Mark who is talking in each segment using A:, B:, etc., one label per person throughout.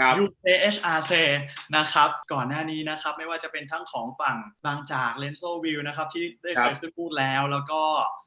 A: ครับ
B: UKHRC นะครับก่อนหน้านี้นะครับไม่ว่าจะเป็นทั้งของฝั่งบางจาก l e n s o View นะครับที่ได้
A: ครั
B: เค
A: บ
B: ยขึ้นพูดแล้ว แล้วก็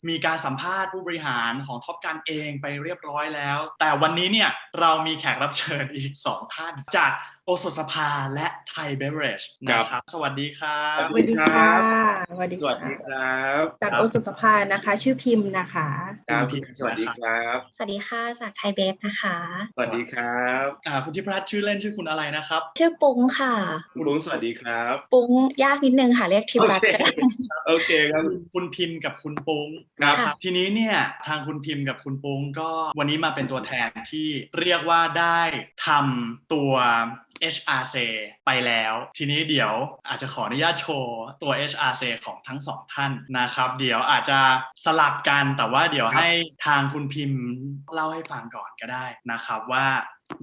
B: มีการสัมภาษณ์ผู้บริหารของท็อปกันเองไปเรียบร้อยแล้ว แต่วันนี้เนี่ยเรามีแขกรับเชิญอีก 2 ท่าน จากโอสถสภาและไทยเบเวอเรจนะครับ สวัสดีครับ
A: ส
C: สวัสดีค่ะ สวัสดี
A: สวัสดีครับ
C: จากโอสุสภานะคะ ชื่อพิมพ์นะคะ
A: ครับ
B: คุณพิมพ์
A: สวัสดีครับ
D: สวัสดีค่ะจากไทยเบฟนะคะ
A: สวัสดีครับ
B: อ่าคุณทิพรัตน์ชื่อเล่นชื่อคุณอะไรนะครับ
D: ชื่อปุ้งค่ะ
A: คุณลุงสวัสดีครับ
D: ปุ้งยากนิดนึงค่ะเรียกทิพรัตน์ก็ได้
A: โอเคครับ
B: คุณพิมพ์กับคุณปุ้ง
A: ครับ
B: นะครับทีนี้เนี่ยทางคุณพิมพ์กับคุณปุ้งก็วันนี้มาเป็นตัวแทนที่เรียกว่าได้ทำตัว HRC ไปแล้ว ทีนี้เดี๋ยวอาจจะขออนุญาตโชว์ตัว HRC ของทั้งสองท่านนะครับ เดี๋ยวอาจจะสลับกันแต่ว่าเดี๋ยวให้ทางคุณพิมพ์เล่าให้ฟังก่อนก็ได้นะครับว่า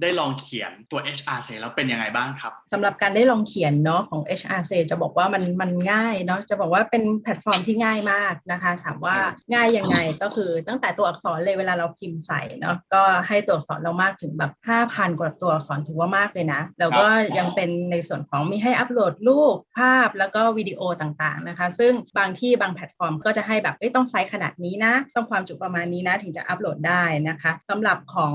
B: ได้ลองเขียนตัว HRC แล้วเป็นยังไงบ้างครับ
C: สำหรับการได้ลองเขียนเนาะของ HRC จะบอกว่ามันมันง่ายเนาะจะบอกว่าเป็นแพลตฟอร์มที่ง่ายมากนะคะ ถามว่าง่ายยังไงก็คือตั้งแต่ตัวอักษรเลยเวลาเราพิมพ์ใส่เนาะก็ให้ตัวอักษรเรามากถึงแบบ 5,000 กว่าตัวอักษรถือว่ามากเลยนะ แล้วก็ยังเป็นในส่วนของมีให้อัปโหลดรูปภาพแล้วก็วิดีโอต่างๆนะคะ ซึ่งบางที่บางแพลตฟอร์มก็จะให้แบบเอ้ยต้องไซส์ขนาดนี้นะ ต้องความจุประมาณนี้นะถึงจะอัปโหลดได้นะคะสำหรับของ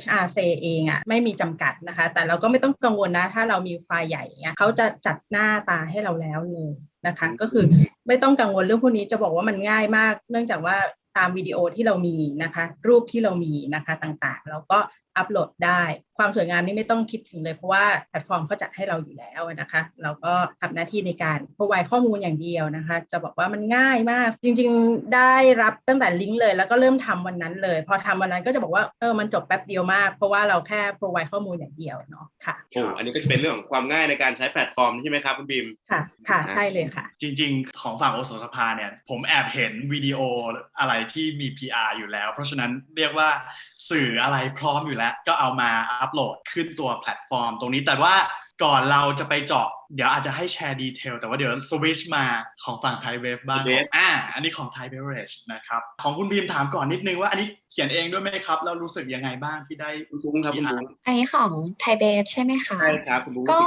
C: HRC เองอะไม่มีจำกัดนะคะ แต่เราก็ไม่ต้องกังวลนะ ถ้าเรามีไฟล์ใหญ่เงี้ยเขาจะจัดหน้าตาให้เราแล้วเลยนะคะ ก็คือไม่ต้องกังวลเรื่องพวกนี้จะบอกว่ามันง่ายมาก เนื่องจากว่าตามวิดีโอที่เรามีนะคะ รูปที่เรามีนะคะต่างๆ เราก็อัปโหลดได้ ความสวยงามนี่ไม่ต้องคิดถึงเลย เพราะว่าแพลตฟอร์มเขาจัดให้เราอยู่แล้วนะคะ เราก็ทำหน้าที่ในการพรอไวข้อมูลอย่างเดียวนะคะ จะบอกว่ามันง่ายมาก จริง ๆ ได้รับตั้งแต่ลิงก์เลย แล้วก็เริ่มทำวันนั้นเลย พอทำวันนั้นก็จะบอกว่าเออมันจบแป๊บเดียวมาก เพราะว่าเราแค่พรอไวข้อมูลอย่างเดียวเนาะค่ะ
A: โอ้อันนี้ก็จะเป็นเรื่องของความง่ายในการใช้แพลตฟอร์มใช่ไหมครับคุณบิม
C: ค่ะค่ะใช่เลยค่ะ
B: จริง ๆ ของฝั่งโอสถสภาเนี่ยผมแอบเห็นวิดีโออะไรที่มี PR อยู่แล้ว เพราะฉะนั้นเรียกว่าสื่ออะไรพร้อมอยู่แล้วก็เอามาอัปโหลดขึ้นตัวแพลตฟอร์ม ตรงนี้แต่ว่าก่อนเราจะไปเจาะ เดี๋ยวอาจจะให้แชร์ดีเทลแต่ว่าเดี๋ยวสวิชมาของฝั่งไทยเวฟบ้าง
A: Wave
B: อ่า อันนี้ของไทยเบเวอเรจนะครับ ของคุณบีมถามก่อนนิดนึงว่าอันนี้เขียนเองด้วยไหมครับ แล้วรู้สึกยังไงบ้างที่ได้
A: คุณลุงครับคุณลุง
D: อันนี้ของไทยเบฟใช่ไหมคะ
A: ใช่ครับคุณลุง
D: ก็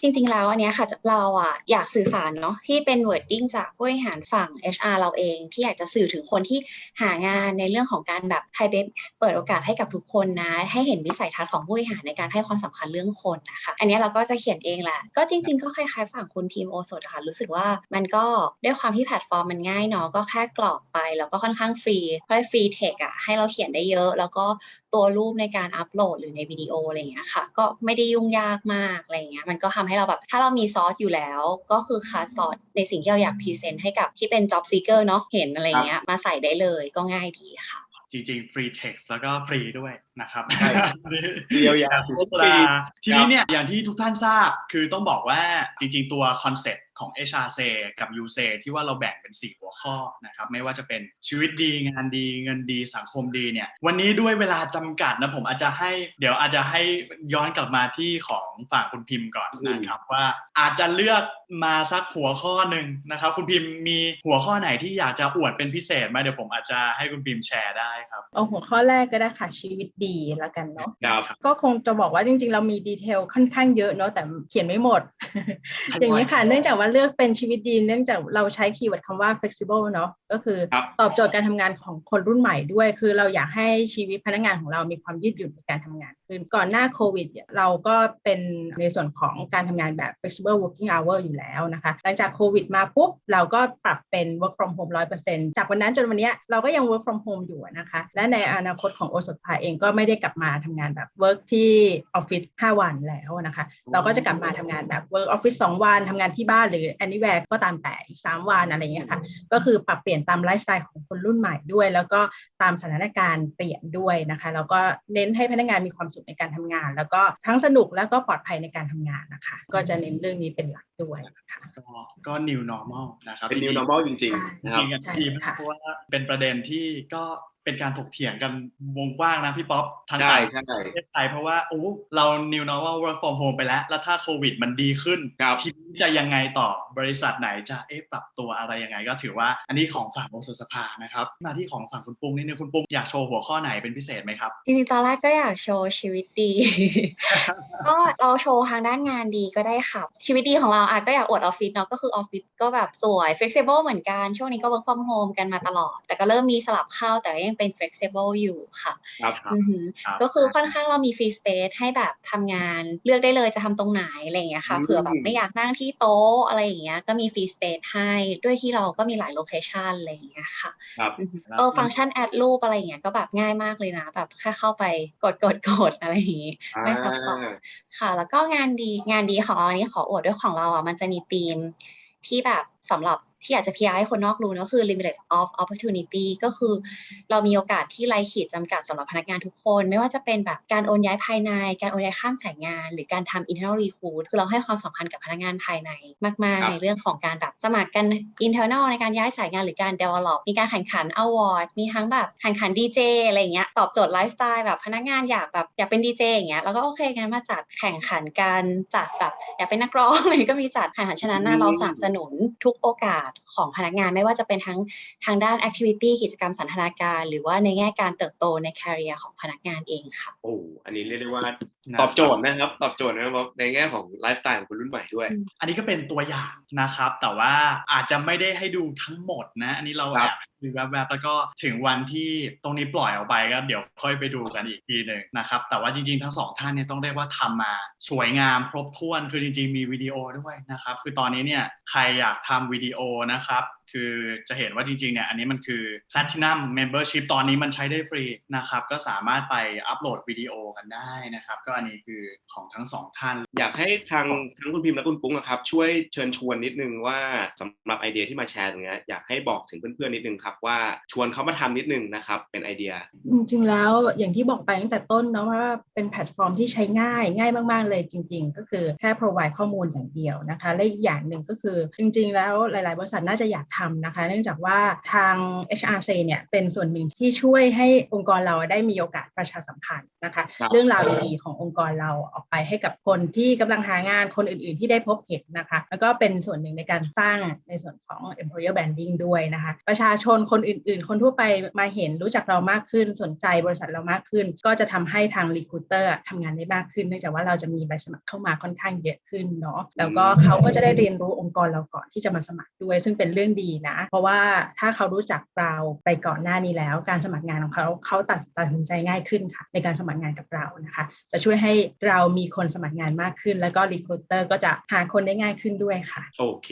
D: จริงๆแล้วอันเนี้ยค่ะเราอะอยากสื่อสารเนาะที่เป็น wording จากผู้บริหารฝั่ง HR เราเอง ที่อยากจะสื่อถึงคนที่หางานในเรื่องของการแบบไทยเบฟเปิดโอกาสให้กับทุกคนนะ ให้เห็นวิสัยทัศน์ของผู้บริหารในการให้ความสำคัญเรื่องคนนะคะอันเนี้ยเราก็จะเขียนเองแหละก็จริงๆก็คล้ายๆฝั่งคุณพิมโอสดค่ะรู้สึกว่ามันก็ด้วยความที่แพลตฟอร์มมันง่ายเนาะก็แค่กรอกไป แล้วก็ค่อนข้างฟรีเพราะฟรีเทคอะให้เราเขียนได้เยอะ แล้วก็ตัวรูปในการอัปโหลดหรือในวิดีโออะไรอย่างเงี้ยค่ะ ก็ไม่ได้ยุ่งยากมากอะไรเงี้ยมันก็ทำให้เราแบบถ้าเรามีซอสอยู่แล้ว ก็คือคาซอสในสิ่งที่เราอยากพรีเซนต์ให้กับที่เป็น job seeker เนาะเห็นอะไรเงี้ยมาใส่ได้เลยก็ง่ายดีค่ะ
B: จริงๆฟรีเท็กซ์แล้วก็ฟรีด้วย นะครับ
A: ใช่เดียวยา
B: โฆษณาทีนี้เนี่ยอย่างที่ทุกท่านทราบคือต้องบอกว่าจริง ๆ ตัวคอนเซ็ปต์ของ HRC กับ UC ที่ว่าเราแบ่งเป็น 4 หัวข้อนะครับไม่ว่าจะเป็นชีวิตดีงานดีเงินดีสังคมดีเนี่ยวันนี้ด้วยเวลาจำกัดนะผมอาจจะให้เดี๋ยวอาจจะให้ย้อนกลับมาที่ของฝั่งคุณพิมพ์ก่อนนะครับว่าอาจจะเลือกมาสักหัวข้อหนึ่งนะครับคุณพิมพ์มีหัวข้อไหนที่อยากจะอวดเป็นพิเศษไหมเดี๋ยวผมอาจจะให้คุณพิมพ์แชร์ได้ครับ
C: เอาหัวข้อแรกก็ได้ค่ะชีวิตดีแล้วกันเนาะ
A: ครับ
C: ก็คงจะบอกว่าจริง ๆ เรามีดีเทลค่อนข้างเยอะเนาะแต่เขียนไม่หมด อย่างนี้ค่ะเนื่องจากว่าเลือกเป็นชีวิตดีเนื่องจากเราใช้คีย์เวิร์ดคำว่า flexible เนาะก็คือ
A: ครับ
C: ตอบโจทย์การทำงานของคนรุ่นใหม่ด้วย คือเราอยากให้ชีวิตพนักงานของเรามีความยืดหยุ่นในการทำงานขึ้นก่อนหน้าโควิดเราก็เป็นในส่วนของการทำงานแบบ flexible working hour อยู่แล้วนะคะหลังจากโควิดมาปุ๊บเราก็ปรับเป็น work from home 100%จากวันนั้นจนวันเนี้ยเราก็ยัง work from home อยู่นะคะ และในอนาคตของโอสถภาเองก็ไม่ได้กลับมาทำงานแบบ work ที่ออฟฟิศ5วันแล้วนะคะ เราก็จะกลับมาทำงานแบบ work office 2วันทำงานที่บ้านหรือ anywhere ก็ตามแต่อีก3วันอะไรอย่างเงี้ยค่ะ ก็คือปรับเปลี่ยนตามไลฟ์สไตล์ของคนรุ่นใหม่ด้วย แล้วก็ตามสถานการณ์เปลี่ยนด้วยนะคะ แล้วก็เน้นให้พนักงานมีความสุขในการทำงาน แล้วก็ทั้งสนุกแล้วก็ปลอดภัยในการทำงานนะคะ ก็จะเน้นเรื่องนี้เป็นหลักด้วยนะคะ
B: ก็ก็ new normal นะครับ
A: เป็น
B: จริ
A: new
B: งๆ
A: normal จริงๆนะครับ
B: จริงๆกัน
C: ใช่
B: ดีมาก
C: ค่ะ
B: เพราะว่าเป็นประเด็นที่ก็ เป็นการถกเถียงกันวงกว้างนะพี่ป๊อปทาง
A: ใช่
B: ต่าง
A: ใช่
B: ประเทศไทยเพราะว่าโอ้เรา new normal work from home ไปแล้ว แล้วถ้าโควิดมันดีขึ้น
A: ครับ
B: ทีนี้จะยังไงต่อบริษัทไหนจะเอ๊ะปรับตัวอะไรยังไง ก็ถือว่าอันนี้ของฝั่งองค์สภานะครับ มาที่ของฝั่งคุณปุ้งนิดนึงคุณปุ้งอยากโชว์หัวข้อไหนเป็นพิเศษไหมครับ
D: จริงๆตอนแรกก็อยากโชว์ชีวิตดี ก็เราโชว์ทางด้านงานดีก็ได้ค่ะชีวิตดีของเราอะก็อยากอวดออฟฟิศเนาะก็คือออฟฟิศก็แบบสวย flexible เหมือนกันช่วงนี้ก็ work from home กันมาตลอด แต่ก็เริ่มมีสลับเข้าแต่ก็ยังเป็น flexible อยู่ค่ะ
A: ครับ
B: ครับ
D: อือหือ
B: ครับ
D: ก็คือค่อนข้างเรามี free space ให้แบบทำงานเลือกได้เลยจะทำตรงไหนอะไรอย่างเงี้ยค่ะ
A: อืม
D: เผื่อแบบไม่อยากนั่งที่โต๊ะอะไรอย่างเงี้ยก็มี free space ให้ด้วยที่เราก็มีหลาย location อะไรอย่างเงี้ยค่ะ
A: ครับ
D: อือหือเออฟังก์ชันแอดรูปอะไรอย่างเงี้ยก็แบบง่ายมากเลยนะ แบบแค่เข้าไปกดกดกดอะไรอย่างงี้ไม่ซับซ้อนค่ะ แล้วก็งานดีงานดีของเราอันนี้ขออวดด้วยของเราอะมันจะมีธีมที่แบบสำหรับที่อยากจะ PR ให้คนนอกรู้นะคือ limited of opportunity ก็คือ เรามีโอกาสที่ไร้ขีดจำกัดสำหรับพนักงานทุกคน ไม่ว่าจะเป็นแบบการโอนย้ายภายใน การโอนย้ายข้ามสายงาน หรือการทำ internal recruit คือเราให้ความสำคัญกับพนักงานภายในมาก
A: ครั
D: ๆ
A: บ
D: ในเรื่องของการแบบสมัครกัน internal ในการย้ายสายงานหรือการ develop มีการแข่งขัน award มีทั้งแบบแข่งขัน DJ อะไรอย่างเงี้ยตอบโจทย์ไลฟ์สไตล์แบบพนักงานอยากแบบอยากเป็น DJ อย่างเงี้ยแล้วก็โอเคงั้นมาจัดแข่งขันกันจัดแบบอยากเป็นนักร้องอะไรก็มีจัดแข่งขันฉะนั้นน่ะเราสนับสนุนทุกโอกาสของพนักงานไม่ว่าจะเป็นทั้งทางด้าน activity กิจกรรมสันทนาการ หรือว่าในแง่การเติบโตใน career ของพนักงานเองค่ะ
A: โอ้อันนี้เรียกได้ว่า
B: นะ
A: ตอบโจทย์นะครับตอบโจทย์นะครับในแง่ของไลฟ์สไตล์ของคนรุ่นใหม่ด้วย
D: อืม
B: อันนี้ก็เป็นตัวอย่างนะครับ แต่ว่าอาจจะไม่ได้ให้ดูทั้งหมดนะ อันนี้เรา
A: ค
B: แอ
A: รั
B: บบดูแวบๆแล้วก็ถึงวันที่ตรงนี้ปล่อยออกไปก็เดี๋ยวค่อยไปดูกันอีกทีหนึ่งนะครับแต่ว่าจริงๆทั้งสองท่านเนี่ยต้องเรียกว่าทำมาสวยงามครบถ้วนคือจริงๆมีวิดีโอด้วยนะครับคือตอนนี้เนี่ยใครอยากทำวิดีโอนะครับ คือจะเห็นว่าจริงๆเนี่ยอันนี้มันคือ Platinum Membership ตอนนี้มันใช้ได้ฟรีนะครับก็สามารถไปอัปโหลดวิดีโอกันได้นะครับ ก็อันนี้คือของทั้งสองท่าน
A: อยากให้ทางทั้งคุณพิมพ์และคุณปุ้งนะครับ ช่วยเชิญชวนนิดนึงว่าสำหรับไอเดียที่มาแชร์ตรงเนี้ยอยากให้บอกถึงเพื่อนๆนิดนึงครับว่าชวนเขามาทำนิดนึงนะครับเป็นไอเดีย
C: จริงๆแล้วอย่างที่บอกไปตั้งแต่ต้นเนาะว่าเป็นแพลตฟอร์มที่ใช้ง่ายง่ายมาก ๆ เลยจริง ๆ ก็คือแค่ provide ข้อมูลอย่างเดียวนะคะและอีกอย่างหนึ่งก็คือจริง ๆ แล้วหลาย ๆ บริษัทน่าจะอยากทำนะคะ เนื่องจากว่าทาง HRC เนี่ยเป็นส่วนหนึ่งที่ช่วยให้องค์กรเราได้มีโอกาสประชาสัมพันธ์นะคะ
A: ครับ
C: เรื่องราวดีๆขององค์กรเราออกไปให้กับคนที่กำลังหางานคนอื่นๆ ที่ได้พบเห็นนะคะ แล้วก็เป็นส่วนหนึ่งในการสร้างในส่วนของ employer branding ด้วยนะคะ ประชาชนคนอื่นๆ คนทั่วไปมาเห็นรู้จักเรามากขึ้นสนใจบริษัทเรามากขึ้น ก็จะทำให้ทาง recruiter ทำงานได้มากขึ้น เนื่องจากว่าเราจะมีใบสมัครเข้ามาค่อนข้างเยอะขึ้นเนาะแล้วก็เขาก็จะได้เรียนรู้องค์กรเราก่อนที่จะมาสมัครด้วย ซึ่งเป็นเรื่องดีนะ เพราะว่าถ้าเขารู้จักเราไปก่อนหน้านี้แล้ว การสมัครงานของเขาเขาตัดตัดสินใจง่ายขึ้นค่ะ ในการสมัครงานกับเรานะคะ จะช่วยให้เรามีคนสมัครงานมากขึ้น แล้วก็ recruiter ก็จะหาคนได้ง่ายขึ้นด้วยค่ะ
A: โอเค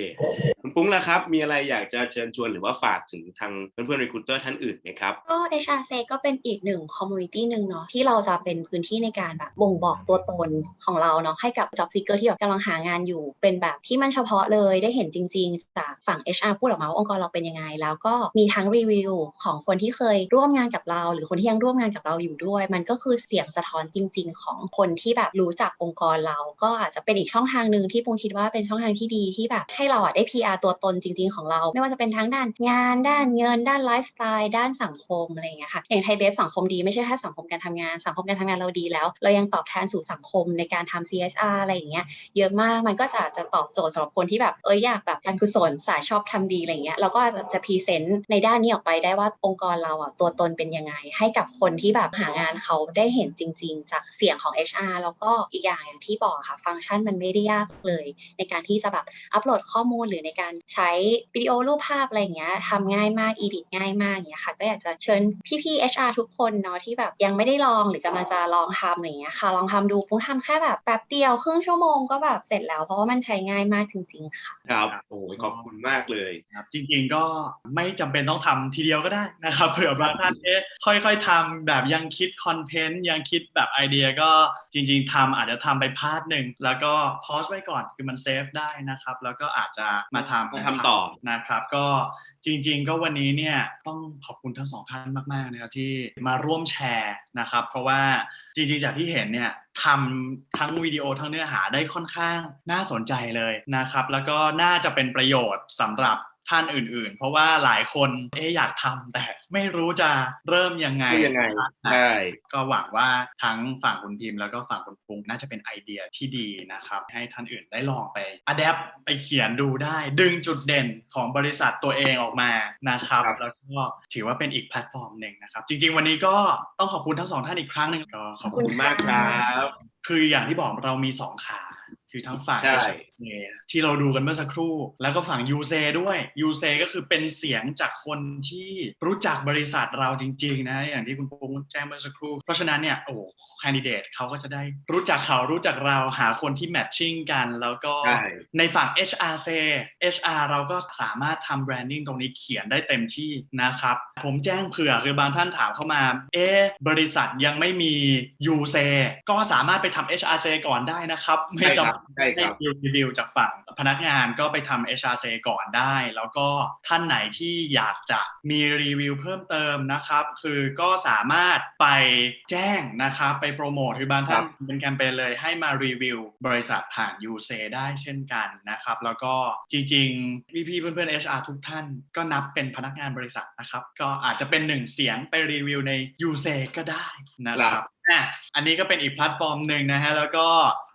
A: คุณปุ้งล่ะครับ มีอะไรอยากจะเชิญชวนหรือว่าฝากถึงทางเพื่อนๆรีคูเตอร์ท่านอื่นไหมครับ
D: ก็ HRC ก็เป็นอีกหนึ่งคอมมูนิตี้หนึ่งเนาะที่เราจะเป็นพื้นที่ในการแบบบ่งบอกตัวตนของเราเนาะให้กับ job seeker ที่แบบกำลังหางานอยู่ เป็นแบบที่มันเฉพาะเลยได้เห็นจริง ๆ จากฝั่ง HR พูดออกมาาองค์กรเราเป็นยังไง แล้วก็มีทั้งรีวิวของคนที่เคยร่วมงานกับเรา หรือคนที่ยังร่วมงานกับเราอยู่ด้วย มันก็คือเสียงสะท้อนจริง ๆ ของคนที่แบบรู้จักองค์กรเรา ก็อาจจะเป็นอีกช่องทางหนึ่งที่ปุงคิดว่าเป็นช่องทางที่ดีที่แบบให้เราอะได้ PR ตัวตนจริง ๆ ของเรา ไม่ว่าจะเป็นทั้งด้านงาน ด้านเงิน ด้านไลฟ์สไตล์ ด้านสังคมอะไรอย่างเงี้ยค่ะ อย่างไทยเบฟสังคมดีไม่ใช่แค่สังคมการทำงาน สังคมการทำงานเราดีแล้ว เรายังตอบแทนสู่สังคมในการทำ CSR อะไรอย่างเงี้ย เยอะมาก มันก็จะจะตอบโจทย์สำหรับคนที่แบบ เอออยากแบบการกุศลสายชอบทำดีอะไรเงี้ยเราก็จะจะพรีเซนต์ในด้านนี้ออกไปได้ว่าองค์กรเราอะตัวตนเป็นยังไง ให้กับคนที่แบบหางานเขาได้เห็นจริง ๆ จากเสียงของ HR แล้วก็อีกอย่างอย่างที่บอกค่ะ ฟังก์ชันมันไม่ได้ยากเลย ในการที่จะแบบอัปโหลดข้อมูลหรือในการใช้วิดีโอรูปภาพอะไรอย่างเงี้ยทำง่ายมาก edit ง่ายมากอย่างเงี้ยค่ะ ก็อยากจะเชิญพี่ๆ HR ทุกคนเนาะที่แบบยังไม่ได้ลองหรือกำลังจะลองทำอะไรอย่างเงี้ยค่ะ ลองทำดูปุ้งทำแค่แบบแป๊บเดียวครึ่งชั่วโมงก็แบบเสร็จแล้ว เพราะว่ามันใช้ง่ายมากจริง ๆ ค่ะ
A: ครับ โอ้ยขอบคุณมากเลย
B: ครับจริงๆก็ไม่จำเป็นต้องทำทีเดียวก็ได้นะครับเผื่อบางท่านเอ๊ะค่อยๆทำแบบยังคิดคอนเทนต์ยังคิดแบบไอเดียก็จริง ๆทำอาจจะทำไปพาร์ทหนึ่งแล้วก็พอสไว้ก่อนคือมันเซฟได้นะครับ แล้วก็อาจจะมาทำ
A: มาทำต่อ
B: นะครับ ก็จริงๆ ก็วันนี้เนี่ยต้องขอบคุณทั้งสองท่านมากๆนะครับที่มาร่วมแชร์นะครับ เพราะว่าจริงๆ จากที่เห็นเนี่ยทำทั้งวิดีโอทั้งเนื้อหาได้ค่อนข้างน่าสนใจเลยนะครับ แล้วก็น่าจะเป็นประโยชน์สำหรับ ท่านอื่นๆ เพราะว่าหลายคนเอะอยากทำแต่ไม่รู้จะเริ่มยังไง
A: ไม่ยังไง
B: นะ
A: ใช่
B: ก็หวังว่าทั้งฝั่งคุณพิมพ์แล้วก็ฝั่งคุณปุงน่าจะเป็นไอเดียที่ดีนะครับ ให้ท่านอื่นได้ลองไปอัดแอปไปเขียนดูได้ ดึงจุดเด่นของบริษัทตัวเองออกมานะครับ
A: ครับ
B: แล้วก็ถือว่าเป็นอีกแพลตฟอร์มหนึ่งนะครับ จริง ๆ วันนี้ก็ต้องขอบคุณทั้งสองท่านอีกครั้งหนึ่งก็ขอบ
A: ข
B: คุ
A: อบ
B: ณ
A: คุณมากครับ
B: คืออย่างที่บอกเรามีสองขา คือทั้งฝั่ง
A: ใช่
B: HSA ที่เราดูกันเมื่อสักครู่ แล้วก็ฝั่ง u ูเซด้วย u ูเซก็คือเป็นเสียงจากคนที่รู้จักบริษัทเราจริง ๆ นะ อย่างที่คุณปุ้งแจ้งเมื่อสักครู่ เพราะฉะนั้นเนี่ยโอ้แคนดิเดตเขาก็จะได้รู้จักเขารู้จักเราหาคนที่แมทชิ่งกัน แล้วก็
A: ใช่
B: ในฝั่ง HR s a HR เราก็สามารถทำแบรนดิ้งตรงนี้เขียนได้เต็มที่นะครับ ผมแจ้งเผื่อคือบางท่านถามเข้ามา เอ๊ะบริษัทยังไม่มี u s a ก็สามารถไปทำ HR s a ก่อนได้นะครับ ไม่
A: ใช่ครับ
B: จำ
A: ใช่ครับ
B: ให้รีวิวจากฝั่งพนักงานก็ไปทำ HR s a ก่อนได้ แล้วก็ท่านไหนที่อยากจะมีรีวิวเพิ่มเติมนะครับ คือก็สามารถไปแจ้งนะครับ ไปโปรโมทคือบางท่านเป็นแคมเปญเลยให้มารีวิวบริษัทผ่าน u s a ได้เช่นกันนะครับ แล้วก็จริงๆพี่ๆเพื่อนๆ HR ทุกท่านก็นับเป็นพนักงานบริษัทนะครับ ก็อาจจะเป็นหนึ่งเสียงไปรีวิวใน u s a ก็ได้นะครับ อะอันนี้ก็เป็นอีกแพลตฟอร์มหนึ่งนะฮะ แล้วก็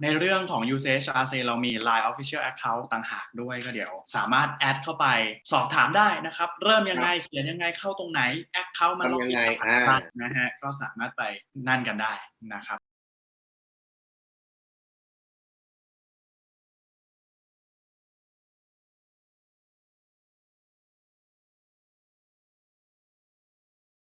B: ในเรื่องของ usage RC เรามี Line Official Account ต่างหากด้วยก็เดี๋ยว สามารถแอดเข้าไปสอบถามได้นะครับ เริ่มยังไง เขียนยังไงเข้าตรงไหน Account มัน
A: ทำยังไง
B: ล็อกอิน
A: อ่า
B: นะฮะ ก็สามารถไปนั่นกันได้นะครับ